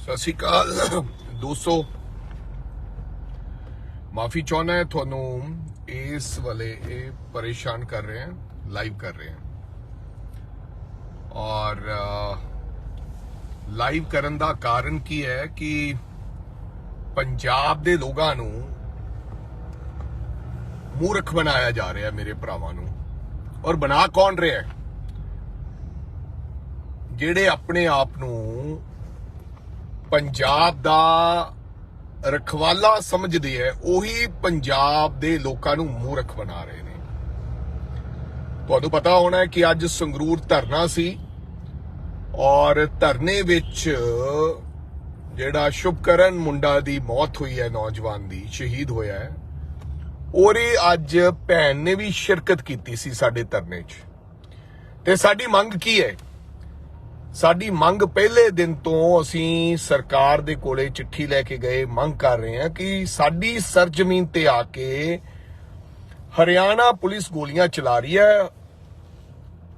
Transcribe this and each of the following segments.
ਸਤਿ ਸ਼੍ਰੀ ਅਕਾਲ। ਦੋਸਤੋ, ਮਾਫੀ ਚਾਹੁੰਦਾ ਹੈ, ਤੁਹਾਨੂੰ ਇਸ ਵੇਲੇ ਇਹ ਪਰੇਸ਼ਾਨ ਕਰ ਰਹੇ ਹਾਂ ਲਾਈਵ ਕਰ ਰਹੇ ਹਾਂ। ਔਰ ਲਾਈਵ ਕਰਨ ਦਾ ਕਾਰਨ ਕੀ ਹੈ ਕਿ ਪੰਜਾਬ ਦੇ ਲੋਕਾਂ ਨੂੰ ਮੂਰਖ ਬਣਾਇਆ ਜਾ ਰਿਹਾ ਮੇਰੇ ਭਰਾਵਾਂ ਨੂੰ। ਔਰ ਬਣਾ ਕੌਣ ਰਿਹਾ ਜਿਹੜੇ ਆਪਣੇ ਆਪ ਨੂੰ ਪੰਜਾਬ ਦਾ ਰਖਵਾਲਾ ਸਮਝਦੇ ਐ ਉਹੀ ਪੰਜਾਬ ਦੇ ਲੋਕਾਂ ਨੂੰ ਮੂਰਖ ਬਣਾ ਰਹੇ ਨੇ। ਤੁਹਾਨੂੰ ਪਤਾ ਹੋਣਾ ਕਿ ਅੱਜ ਸੰਗਰੂਰ ਧਰਨਾ ਸੀ ਔਰ ਧਰਨੇ ਵਿੱਚ ਜਿਹੜਾ ਸ਼ੁਭਕਰਨ ਮੁੰਡਾ ਦੀ ਮੌਤ ਹੋਈ ਹੈ, ਨੌਜਵਾਨ ਦੀ ਸ਼ਹੀਦ ਹੋਇਆ ਹੈ ਉਹਦੀ ਅੱਜ ਭੈਣ ਨੇ ਵੀ ਸ਼ਿਰਕਤ ਕੀਤੀ ਸੀ ਸਾਡੇ ਧਰਨੇ 'ਚ। ਤੇ ਸਾਡੀ ਮੰਗ ਕੀ ਹੈ? ਸਾਡੀ ਮੰਗ ਪਹਿਲੇ ਦਿਨ ਤੋਂ ਅਸੀਂ ਸਰਕਾਰ ਦੇ ਕੋਲੇ ਚਿੱਠੀ ਲੈ ਕੇ ਗਏ, ਮੰਗ ਕਰ ਰਹੇ ਹਾਂ ਕਿ ਸਾਡੀ ਸਰਜ਼ਮੀਨ ਤੇ ਆ ਕੇ ਹਰਿਆਣਾ ਪੁਲਿਸ ਗੋਲੀਆਂ ਚਲਾ ਰਹੀ ਹੈ।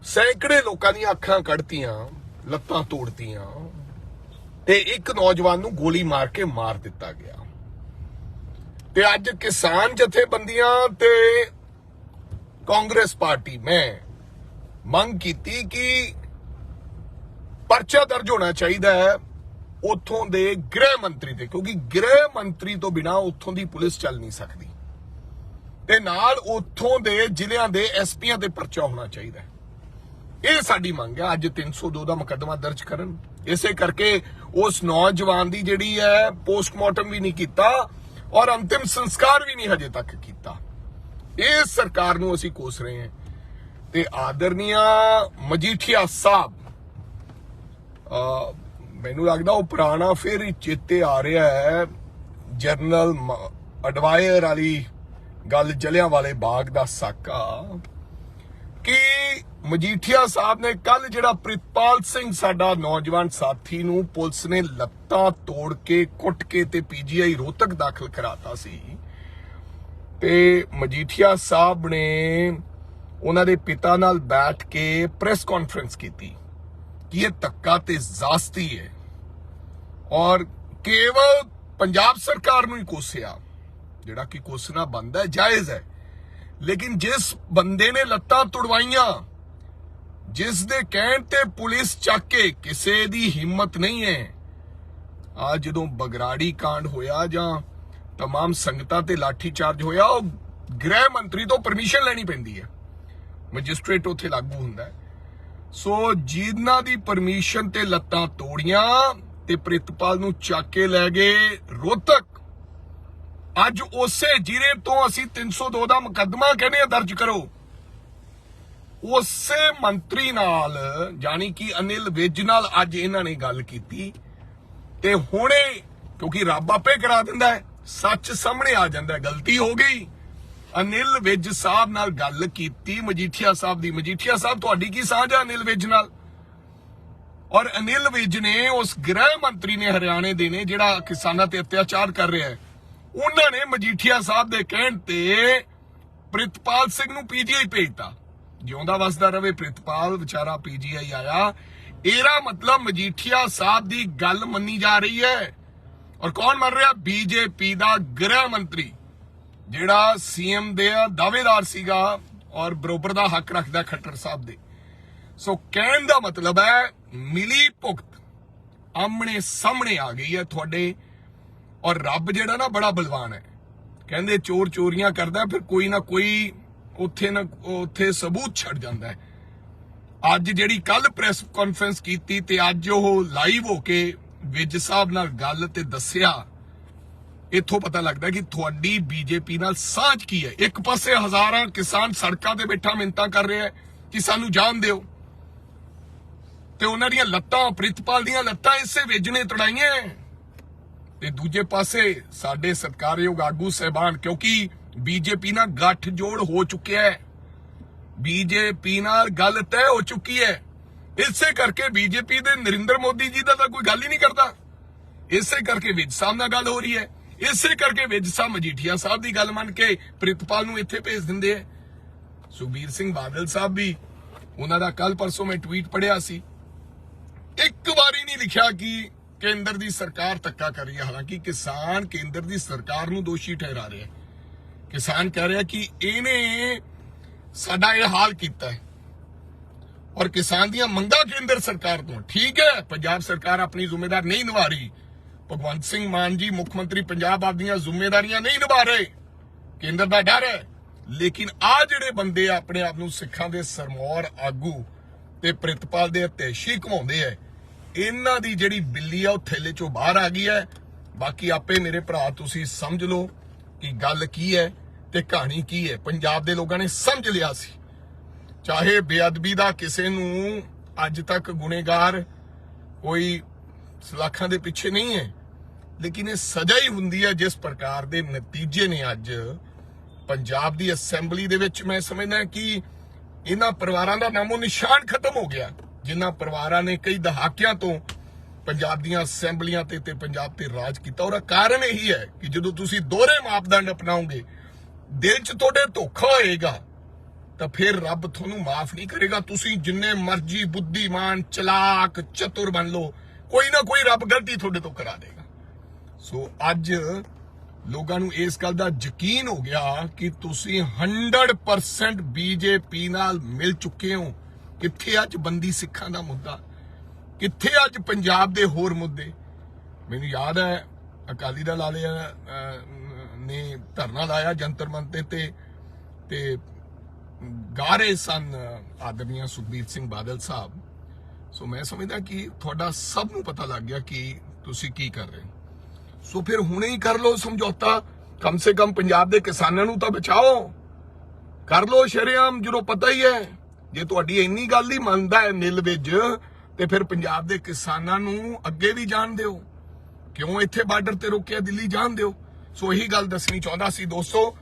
ਸੈਂਕੜੇ ਲੋਕਾਂ ਦੀਆਂ ਅੱਖਾਂ ਕੱਢਤੀਆਂ, ਲੱਤਾਂ ਤੋੜਤੀਆਂ ਤੇ ਇੱਕ ਨੌਜਵਾਨ ਨੂੰ ਗੋਲੀ ਮਾਰ ਕੇ ਮਾਰ ਦਿੱਤਾ ਗਿਆ। ਤੇ ਅੱਜ ਕਿਸਾਨ ਜਥੇਬੰਦੀਆਂ ਤੇ ਕਾਂਗਰਸ ਪਾਰਟੀ, ਮੈਂ ਮੰਗ ਕੀਤੀ ਕਿ ਪਰਚਾ ਦਰਜ ਹੋਣਾ ਚਾਹੀਦਾ ਹੈ ਉਥੋਂ ਦੇ ਗ੍ਰਹਿ ਮੰਤਰੀ ਤੇ, ਕਿਉਂਕਿ ਗ੍ਰਹਿ ਮੰਤਰੀ ਤੋਂ ਬਿਨਾ ਉਥੋਂ ਦੀ ਪੁਲਿਸ ਚੱਲ ਨਹੀਂ ਸਕਦੀ। ਤੇ ਨਾਲ ਉਥੋਂ ਦੇ ਜ਼ਿਲ੍ਹਿਆਂ ਦੇ ਐਸਪੀਆਂ ਤੇ ਪਰਚਾ ਹੋਣਾ ਚਾਹੀਦਾ ਇਹ ਸਾਡੀ ਮੰਗ ਹੈ, ਅੱਜ 302 ਦਾ ਮੁਕੱਦਮਾ ਦਰਜ ਕਰਨ। ਇਸੇ ਕਰਕੇ ਉਸ ਨੌਜਵਾਨ ਦੀ ਜਿਹੜੀ ਹੈ, ਪੋਸਟਮਾਰਟਮ ਵੀ ਨਹੀਂ ਕੀਤਾ ਔਰ ਅੰਤਿਮ ਸੰਸਕਾਰ ਵੀ ਨਹੀਂ ਹਜੇ ਤੱਕ ਕੀਤਾ। ਇਹ ਸਰਕਾਰ ਨੂੰ ਅਸੀਂ ਕੋਸ ਰਹੇ ਹਾਂ। ਤੇ ਆਦਰਨੀਆ ਮਜੀਠੀਆ ਸਾਹਿਬ ਮੈਨੂੰ ਲੱਗਦਾ ਉਹ ਪੁਰਾਣਾ ਫਿਰ ਚੇਤੇ ਆ ਰਿਹਾ ਹੈ। ਜਨਰਲ ਅਡਵਾਇਰ ਵਾਲੀ ਗੱਲ ਜਲਿਆਂ ਵਾਲੇ ਬਾਗ ਦਾ ਸਾਕਾ ਕਿ ਮਜੀਠੀਆ ਸਾਹਿਬ ਨੇ ਕੱਲ ਜਿਹੜਾ ਪ੍ਰਿਤਪਾਲ ਸਿੰਘ ਸਾਡਾ ਨੌਜਵਾਨ ਸਾਥੀ ਨੂੰ ਪੁਲਿਸ ਨੇ ਲੱਤਾਂ ਤੋੜ ਕੇ, ਕੁੱਟ ਕੇ ਤੇ ਪੀਜੀਆਈ ਰੋਹਤਕ ਦਾਖਲ ਕਰਾਤਾ ਸੀ ਤੇ ਮਜੀਠੀਆ ਸਾਹਿਬ ਨੇ ਉਹਨਾਂ ਦੇ ਪਿਤਾ ਨਾਲ ਬੈਠ ਕੇ ਪ੍ਰੈਸ ਕਾਨਫਰੰਸ ਕੀਤੀ। ਕਿ ਇਹ ਧੱਕਾ ਤੇ ਜ਼ਾਸਤੀ ਹੈ ਔਰ ਕੇਵਲ ਪੰਜਾਬ ਸਰਕਾਰ ਨੂੰ ਹੀ ਕੋਸਿਆ ਜਿਹੜਾ ਕਿ ਕੋਸਣਾ ਬੰਦਾ ਹੈ ਜਾਇਜ਼ ਹੈ ਲੇਕਿਨ ਜਿਸ ਬੰਦੇ ਨੇ ਲੱਤਾਂ ਤੁੜਵਾਈਆਂ ਜਿਸ ਦੇ ਕਹਿਣ ਤੇ ਪੁਲਿਸ ਚੱਕ ਕੇ ਕਿਸੇ ਦੀ ਹਿੰਮਤ ਨਹੀਂ ਹੈ ਆ ਜਦੋਂ ਬਗਰਾੜੀ ਕਾਂਡ ਹੋਇਆ ਜਾਂ तमाम ਸੰਗਤਾਂ ਤੇ ਲਾਠੀ ਚਾਰਜ ਹੋਇਆ ਉਹ ਗ੍ਰਹਿ ਮੰਤਰੀ ਤੋਂ ਪਰਮਿਸ਼ਨ ਲੈਣੀ ਪੈਂਦੀ ਹੈ ਮੈਜਿਸਟ੍ਰੇਟ ਉੱਥੇ ਲਾਗੂ ਹੁੰਦਾ ਹੈ ਸੋ ਜਿਨ੍ਹਾਂ ਦੀ ਪਰਮਿਸ਼ਨ ਤੇ ਲੱਤਾਂ ਤੋੜੀਆਂ ਤੇ ਪ੍ਰਿਤਪਾਲ ਨੂੰ ਚੱਕ ਕੇ ਲੈ ਗਏ ਰੋਤਕ ਅੱਜ ਉਸੇ ਜ਼ਿਲ੍ਹੇ ਤੋਂ ਅਸੀਂ 302 ਦਾ ਮੁਕੱਦਮਾ ਕਹਿੰਦੇ ਦਰਜ ਕਰੋ। ਉਸੇ ਮੰਤਰੀ ਨਾਲ ਜਾਨੀ ਕਿ ਅਨਿਲ ਵਿਜ ਨਾਲ ਅੱਜ ਇਹਨਾਂ ਨੇ ਗੱਲ ਕੀਤੀ ਤੇ ਹੁਣੇ, ਕਿਉਂਕਿ ਰੱਬ ਆਪੇ ਕਰਾ ਦਿੰਦਾ ਹੈ, ਸੱਚ ਸਾਹਮਣੇ ਆ ਜਾਂਦਾ ਗਲਤੀ ਹੋ ਗਈ। ਅਨਿਲ ਵਿਜ ਸਾਹਿਬ ਨਾਲ ਗੱਲ ਕੀਤੀ, ਮਜੀਠੀਆ ਸਾਹਿਬ ਦੀ। ਮਜੀਠੀਆ ਸਾਹਿਬ, ਤੁਹਾਡੀ ਕੀ ਸਾਂਝ ਹੈ ਅਨਿਲ ਵਿਜ ਨਾਲ? ਔਰ ਅਨਿਲ ਵਿਜ ਨੇ ਉਸ ਗ੍ਰਹਿ ਮੰਤਰੀ ਨੇ ਹਰਿਆਣੇ ਦੇ ਨੇ, ਜਿਹੜਾ ਕਿਸਾਨਾਂ ਤੇ ਅਤਿਆਚਾਰ ਕਰ ਰਿਹਾ ਹੈ, ਉਹਨਾਂ ਨੇ ਮਜੀਠੀਆ ਸਾਹਿਬ ਦੇ ਕਹਿਣ ਤੇ ਪ੍ਰਿਤਪਾਲ ਸਿੰਘ ਨੂੰ ਪੀਜੀਆਈ ਭੇਜਤਾ। ਜਿਉਂਦਾ ਵਸਦਾ ਰਵੇ ਪ੍ਰਿਤਪਾਲ, ਵਿਚਾਰਾ ਪੀਜੀਆਈ ਆਇਆ। ਇਹਦਾ ਮਤਲਬ ਮਜੀਠੀਆ ਸਾਹਿਬ ਦੀ ਗੱਲ ਮੰਨੀ ਜਾ ਰਹੀ ਹੈ। ਔਰ ਕੌਣ ਮੰਨ ਰਿਹਾ? ਬੀਜੇਪੀ ਦਾ ਗ੍ਰਹਿ ਮੰਤਰੀ। ਜਿਹੜਾ ਸੀਐਮ ਦੇ ਦਾਅਵੇਦਾਰ ਸੀਗਾ ਔਰ ਬਰੋਬਰ ਦਾ ਹੱਕ ਰੱਖਦਾ ਖੱਟਰ ਸਾਹਿਬ ਦੇ। ਸੋ ਕਹਿਣ ਦਾ ਮਤਲਬ ਹੈ, ਮਿਲੀ ਭੁਗਤ ਆਮਣੇ ਸਾਹਮਣੇ ਆ ਗਈ ਹੈ ਤੁਹਾਡੇ ਔਰ ਰੱਬ ਜਿਹੜਾ ਨਾ ਬੜਾ ਬਲਵਾਨ ਹੈ। ਕਹਿੰਦੇ ਚੋਰ ਚੋਰੀਆਂ ਕਰਦਾ ਫਿਰ ਕੋਈ ਨਾ ਕੋਈ ਉੱਥੇ ਨਾ ਉੱਥੇ ਸਬੂਤ ਛੱਡ ਜਾਂਦਾ ਹੈ। ਅੱਜ ਜਿਹੜੀ ਕੱਲ ਪ੍ਰੈਸ ਕਾਨਫਰੰਸ ਕੀਤੀ ਤੇ ਅੱਜ ਉਹ ਲਾਈਵ ਹੋ ਕੇ ਵਿਜ ਸਾਹਿਬ ਨਾਲ ਗੱਲ ਤੇ ਦੱਸਿਆ ਇੱਥੋਂ ਪਤਾ ਲੱਗਦਾ ਕਿ ਤੁਹਾਡੀ ਬੀਜੇਪੀ ਨਾਲ ਸਾਂਝ ਕੀ ਹੈ? ਇੱਕ ਪਾਸੇ ਹਜ਼ਾਰਾਂ ਕਿਸਾਨ ਸੜਕਾਂ ਤੇ ਬੈਠਾ ਮਿੰਤਾ ਕਰ ਰਿਹਾ ਹੈ ਕਿ ਸਾਨੂੰ ਜਾਣ ਦਿਓ। ਤੇ ਉਹਨਾਂ ਦੀਆਂ ਲੱਤਾਂ, ਪ੍ਰਿਤਪਾਲ ਦੀਆਂ ਲੱਤਾਂ ਇਸੇ ਵਿਜ ਤੜਾਈਆਂ ਤੇ ਦੂਜੇ ਪਾਸੇ ਸਾਡੇ ਸਤਕਾਰਯੋਗ ਆਗੂ ਸਹਿਬਾਨ, ਕਿਉਂਕਿ ਬੀਜੇਪੀ ਨਾਲ ਗੱਠ ਜੋੜ ਹੋ ਚੁੱਕਿਆ ਹੈ। ਬੀਜੇਪੀ ਨਾਲ ਗੱਲ ਤੈਅ ਹੋ ਚੁੱਕੀ ਹੈ। ਇਸੇ ਕਰਕੇ ਬੀਜੇਪੀ ਦੇ ਨਰਿੰਦਰ ਮੋਦੀ ਜੀ ਦਾ ਤਾਂ ਕੋਈ ਗੱਲ ਹੀ ਨਹੀਂ ਕਰਦਾ। ਇਸੇ ਕਰਕੇ ਵਿਜ ਸਾਹਿਬ ਨਾਲ ਗੱਲ ਹੋ ਰਹੀ ਹੈ। ਇਸੇ ਕਰਕੇ ਵਿਜ ਸਾਹਿਬ ਮਜੀਠੀਆ ਸਾਹਿਬ ਦੀ ਗੱਲ ਮੰਨ ਕੇ ਪ੍ਰਿਤਪਾਲ ਨੂੰ ਇੱਥੇ ਭੇਜ ਦਿੰਦੇ ਆ। ਸੁਬੀਰ ਸਿੰਘ ਬਾਦਲ ਸਾਹਿਬ ਵੀ ਉਹਨਾਂ ਦਾ ਕੱਲ ਪਰਸੋਂ ਮੈਂ ਟਵੀਟ ਪੜਿਆ ਸੀ। ਇੱਕ ਵਾਰੀ ਨਹੀਂ ਲਿਖਿਆ ਕਿ ਕੇਂਦਰ ਦੀ ਸਰਕਾਰ ਧੱਕਾ ਕਰ ਰਹੀ ਹੈ ਹਾਲਾਂਕਿ ਕਿਸਾਨ ਕੇਂਦਰ ਦੀ ਸਰਕਾਰ ਨੂੰ ਦੋਸ਼ੀ ਠਹਿਰਾ ਰਿਹਾ। ਕਿਸਾਨ ਕਹਿ ਰਿਹਾ ਕਿ ਇਹਨੇ ਸਾਡਾ ਇਹ ਹਾਲ ਕੀਤਾ ਹੈ। ਔਰ ਕਿਸਾਨ ਦੀਆਂ ਮੰਗਾਂ ਕੇਂਦਰ ਸਰਕਾਰ ਤੋਂ। ਠੀਕ ਹੈ, ਪੰਜਾਬ ਸਰਕਾਰ ਆਪਣੀ ਜ਼ਿੰਮੇਵਾਰ ਨਹੀਂ ਨਿਭਾ ਰਹੀ। ਭਗਵੰਤ ਸਿੰਘ ਮਾਨ ਜੀ ਮੁੱਖ ਮੰਤਰੀ ਪੰਜਾਬ ਆਪਦੀਆਂ ਜ਼ਿੰਮੇਵਾਰੀਆਂ ਨਹੀਂ ਨਿਭਾ ਰਹੇ। ਕੇਂਦਰ ਦਾ ਡਰ ਹੈ। ਲੇਕਿਨ ਆ ਜਿਹੜੇ ਬੰਦੇ ਆਪਣੇ ਆਪ ਨੂੰ ਸਿੱਖਾਂ ਦੇ ਸਰਮੌਰ ਆਗੂ ਤੇ ਪ੍ਰਿਤਪਾਲ ਦੇ ਹਤੇਸ਼ੀ ਘਮਾਉਂਦੇ ਐ ਇਹਨਾਂ ਦੀ ਜਿਹੜੀ ਬਿੱਲੀ ਆ, ਉਹ ਥੈਲੇ ਚੋਂ ਬਾਹਰ ਆ ਗਈ ਹੈ। ਬਾਕੀ ਆਪੇ ਮੇਰੇ ਭਰਾ, ਤੁਸੀਂ ਸਮਝ ਲਓ ਕਿ ਗੱਲ ਕੀ ਹੈ ਤੇ ਕਹਾਣੀ ਕੀ ਹੈ। ਪੰਜਾਬ ਦੇ ਲੋਕਾਂ ਨੇ ਸਮਝ ਲਿਆ ਸੀ। ਚਾਹੇ ਬੇਅਦਬੀ ਦਾ ਕਿਸੇ ਨੂੰ ਅੱਜ ਤੱਕ ਗੁਨੇਗਾਰ ਕੋਈ ਸਲਾਖਾਂ ਦੇ ਪਿੱਛੇ ਨਹੀਂ ਹੈ ਲੇਕਿਨ ਇਹ ਸਜ਼ਾ ਹੀ ਹੁੰਦੀ ਹੈ ਜਿਸ ਪ੍ਰਕਾਰ ਦੇ ਨਤੀਜੇ ਨੇ ਅੱਜ ਪੰਜਾਬ ਦੀ ਅਸੈਂਬਲੀ ਦੇ ਵਿੱਚ। ਮੈਂ ਸਮਝਦਾ ਕਿ ਇਹਨਾਂ ਪਰਿਵਾਰਾਂ ਦਾ ਨਾਮੋ ਨਿਸ਼ਾਨ ਖਤਮ ਹੋ ਗਿਆ। ਜਿਨ੍ਹਾਂ ਪਰਿਵਾਰਾਂ ਨੇ ਕਈ ਦਹਾਕਿਆਂ ਤੋਂ ਪੰਜਾਬ ਦੀਆਂ ਅਸੈਂਬਲੀਆਂ ਤੇ ਤੇ ਪੰਜਾਬ ਤੇ ਰਾਜ ਕੀਤਾ। ਔਰ ਕਾਰਨ ਇਹੀ ਹੈ ਕਿ ਜਦੋਂ ਤੁਸੀਂ ਦੋਹਰੇ ਮਾਪਦੰਡ ਅਪਣਾਓਗੇ, ਦਿਲ 'ਚ ਤੁਹਾਡੇ ਧੋਖਾ ਹੋਏਗਾ, ਤਾਂ ਫਿਰ ਰੱਬ ਤੁਹਾਨੂੰ ਮਾਫ ਨਹੀਂ ਕਰੇਗਾ। ਤੁਸੀਂ ਜਿੰਨੇ ਮਰਜ਼ੀ ਬੁੱਧੀਮਾਨ, ਚਲਾਕ, ਚਤੁਰ ਬਣ ਲਓ, ਕੋਈ ਨਾ ਕੋਈ ਰੱਬ ਗਲਤੀ ਤੁਹਾਡੇ ਤੋਂ ਕਰਾ ਦੇਗਾ। ਸੋ ਅੱਜ ਲੋਕਾਂ ਨੂੰ ਇਸ ਗੱਲ ਦਾ ਯਕੀਨ ਹੋ ਗਿਆ ਕਿ ਤੁਸੀਂ 100% ਬੀਜੇਪੀ ਨਾਲ ਮਿਲ ਚੁੱਕੇ ਹੋ। ਕਿੱਥੇ ਅੱਜ ਬੰਦੀ ਸਿੱਖਾਂ ਦਾ ਮੁੱਦਾ? ਕਿੱਥੇ ਅੱਜ ਪੰਜਾਬ ਦੇ ਹੋਰ ਮੁੱਦੇ? ਮੈਨੂੰ ਯਾਦ ਹੈ, ਅਕਾਲੀ ਦਲ ਵਾਲੇ ਨੇ ਧਰਨਾ ਲਾਇਆ ਜੰਤਰ ਮੰਤਰ ਤੇ ਤੇ ਗਾ ਰਹੇ ਸਨ ਆਦਰਨੀਆ ਸੁਖਬੀਰ ਸਿੰਘ ਬਾਦਲ ਸਾਹਿਬ। ਸੋ ਮੈਂ ਸਮਝਦਾ ਕਿ ਤੁਹਾਡਾ ਸਭ ਨੂੰ ਪਤਾ ਲੱਗ ਗਿਆ ਕਿ ਤੁਸੀਂ ਕੀ ਕਰ ਰਹੇ ਹੋ। ਸੋ ਫਿਰ ਹੁਣੇ ਹੀ ਕਰ ਲਓ ਸਮਝੌਤਾ। ਕਮ ਸੇ ਕਮ ਪੰਜਾਬ ਦੇ ਕਿਸਾਨਾਂ ਨੂੰ ਤਾਂ ਬਚਾਓ। ਕਰ ਲਓ ਸ਼ਰੇਆਮ, ਜਦੋਂ ਪਤਾ ਹੀ ਹੈ। ਜੇ ਤੁਹਾਡੀ ਇੰਨੀ ਗੱਲ ਹੀ ਮੰਨਦਾ ਹੈ ਨਿਲ ਵਿੱਚ, ਤੇ ਫਿਰ ਪੰਜਾਬ ਦੇ ਕਿਸਾਨਾਂ ਨੂੰ ਅੱਗੇ ਵੀ ਜਾਣ ਦਿਓ। ਕਿਉਂ ਇੱਥੇ ਬਾਰਡਰ ਤੇ ਰੋਕਿਆ ਦਿੱਲੀ ਜਾਣ ਦਿਓ? ਸੋ ਇਹੀ ਗੱਲ ਦੱਸਣੀ ਚਾਹੁੰਦਾ ਸੀ ਦੋਸਤੋ।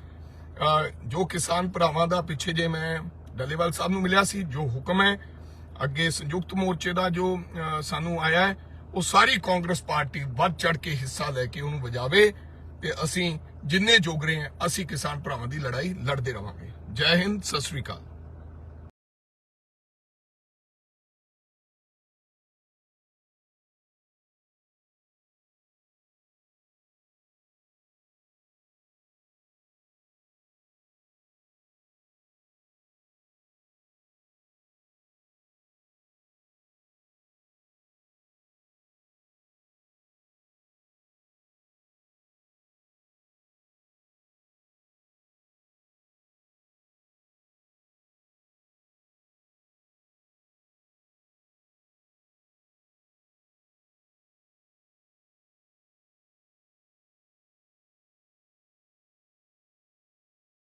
ਜੋ ਕਿਸਾਨ ਭਰਾਵਾਂ ਦਾ ਪਿੱਛੇ ਜੇ ਮੈਂ ਡੱਲੇਵਾਲ ਸਾਹਿਬ ਨੂੰ ਮਿਲਿਆ ਸੀ, ਜੋ ਹੁਕਮ ਹੈ, ਅੱਗੇ ਸੰਯੁਕਤ ਮੋਰਚੇ ਦਾ ਜੋ ਸਾਨੂੰ ਆਇਆ ਹੈ ਉਹ ਸਾਰੀ ਕਾਂਗਰਸ ਪਾਰਟੀ ਵੱਧ ਚੜ ਕੇ ਹਿੱਸਾ ਲੈ ਕੇ ਉਹਨੂੰ ਵਜਾਵੇ ਤੇ ਅਸੀਂ ਜਿੰਨੇ ਜੋਗਰੇ ਹਾਂ, ਅਸੀਂ ਕਿਸਾਨ ਭਰਾਵਾਂ ਦੀ ਲੜਾਈ ਲੜਦੇ ਰਵਾਂਗੇ। ਜੈ ਹਿੰਦ, ਸਤਿ ਸ੍ਰੀ ਅਕਾਲ।